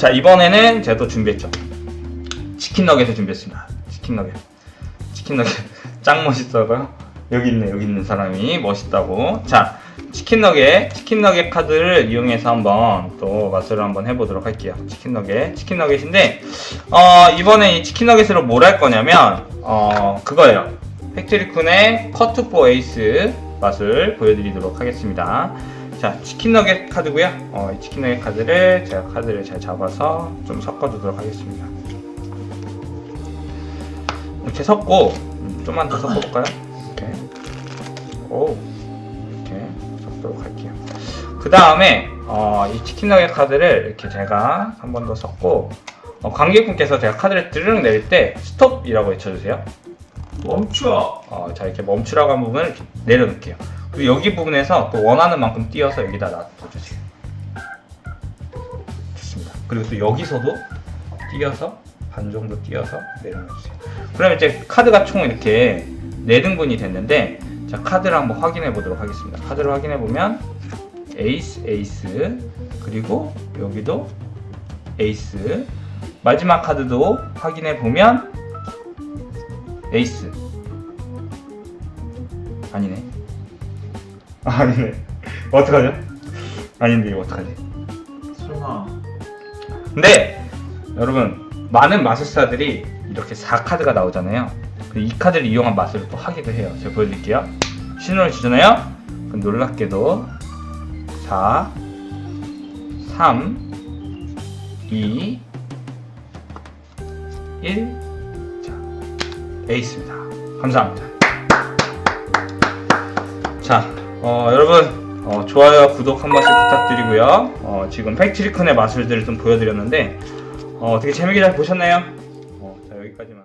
자 이번에는 제가 또 준비했죠. 치킨 너겟을 준비했습니다. 치킨 너겟. 치킨 너겟. 짱 멋있어요. 여기 있네 여기 있는 사람이 멋있다고. 자 치킨 너겟. 치킨 너겟 카드를 이용해서 한번 또 맛을 한번 해보도록 할게요. 치킨 너겟. 치킨 너겟인데 어 이번에 이 치킨 너겟으로 뭘 할 거냐면 어 그거예요. 팩트리쿤의 커트 포 에이스 맛을 보여드리도록 하겠습니다 자 치킨 너겟 카드고요. 어, 이 치킨 너겟 카드를 제가 카드를 잘 잡아서 좀 섞어 주도록 하겠습니다. 이렇게 섞고 음, 좀만 더 섞어 볼까요? 이렇게. 오 이렇게 섞도록 할게요. 그 다음에 어, 이 치킨 너겟 카드를 이렇게 제가 한 번 더 섞고 어, 관객분께서 제가 카드를 드르륵 내릴 때 스톱이라고 외쳐주세요 멈춰. 어, 자 이렇게 멈추라고 한 부분을 이렇게 내려놓을게요. 그리고 여기 부분에서 또 원하는 만큼 띄어서 여기다 놔둬주세요. 좋습니다. 그리고 또 여기서도 띄어서 반 정도 띄어서 내려놔주세요. 그러면 이제 카드가 총 이렇게 네 등분이 됐는데 자 카드를 한번 확인해 보도록 하겠습니다. 카드를 확인해 보면 에이스, 에이스 그리고 여기도 에이스 마지막 카드도 확인해 보면 에이스. 아니네. 아, 아니네. 어떡하죠? 아닌데 이거 어떡하지? 설마. 근데 여러분 많은 마술사들이 이렇게 4카드가 나오잖아요. 그이 카드를 이용한 마술을 또 하기도 해요. 제가 보여드릴게요. 신호를 주잖아요. 그럼 놀랍게도 4 3 2 1 자, 에이스입니다. 감사합니다. 자 어, 여러분 어, 좋아요 구독 한 번씩 부탁드리고요. 어, 지금 팩트리콘의 마술들을 좀 보여드렸는데 어, 어떻게 재밌게 잘 보셨나요? 어, 자 여기까지만